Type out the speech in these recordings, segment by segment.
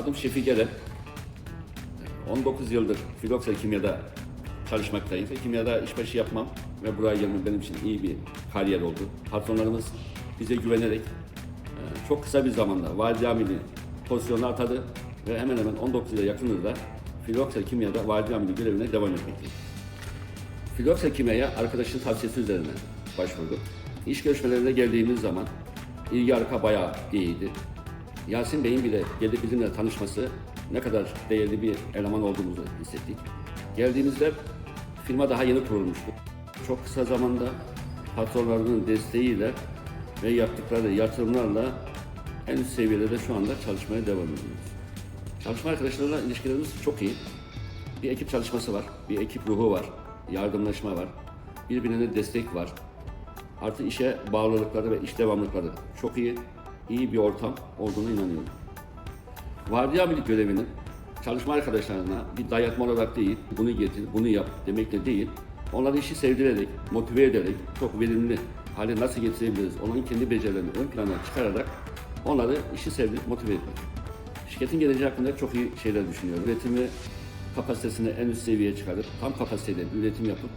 Adım Şefik Eren. 19 yıldır Filoksel Kimya'da çalışmaktayım. Kimyada işbaşı yapmam ve buraya gelmem benim için iyi bir kariyer oldu. Patronlarımız bize güvenerek e, çok kısa bir zamanda valide amili pozisyonuna atadı ve hemen hemen 19 yıla yakındır da Filoksel Kimya'da valide amili görevine devam etmekteyim. Filoksel Kimya'ya arkadaşın tavsiyesi üzerine başvurduk. İş görüşmelerine geldiğimiz zaman ilgi arka bayağı iyiydi. Yasin Bey'in bile gelip bizimle tanışması ne kadar değerli bir eleman olduğumuzu hissettik. Geldiğimizde firma daha yeni kurulmuştu. Çok kısa zamanda patronlarının desteğiyle ve yaptıkları yatırımlarla en üst seviyede şu anda çalışmaya devam ediyoruz. Çalışma arkadaşlarıyla ilişkilerimiz çok iyi. Bir ekip çalışması var, bir ekip ruhu var, yardımlaşma var, birbirine destek var. Artı işe bağlılıkları ve iş devamlılıkları çok iyi, iyi bir ortam olduğuna inanıyorum. Vardiya amilik görevinin çalışma arkadaşlarına bir dayatma olarak değil, bunu getir, bunu yap demekle değil, onları işi sevdirerek, motive ederek, çok verimli hale nasıl getirebiliriz, onun kendi becerilerini ön plana çıkararak onları işi sevdirip motive etmek. Şirketin geleceği hakkında çok iyi şeyler düşünüyorum. Üretimi kapasitesini en üst seviyeye çıkarıp tam kapasiteyle bir üretim yapıp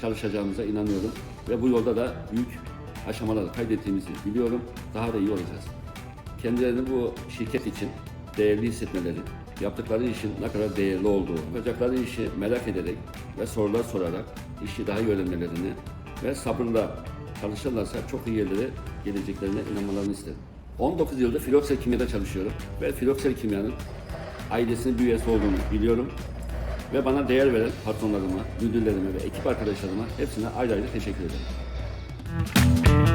çalışacağımıza inanıyorum. Ve bu yolda da büyük aşamalar kaydettiğimizi biliyorum. Daha da iyi olacağız. Kendilerini bu şirket için değerli hissetmeleri, yaptıkları işin ne kadar değerli olduğu, yapacakları işi merak ederek ve sorular sorarak işi daha iyi öğrenmelerini ve sabırla çalışırlarsa çok iyi yerlere geleceklerine inanmalarını isterim. 19 yıldır Filoksel Kimya'da çalışıyorum ve Filoksel Kimya'nın ailesinin bir üyesi olduğunu biliyorum. Ve bana değer veren patronlarıma, müdürlerime ve ekip arkadaşlarıma hepsine ayrı ayrı teşekkür ederim.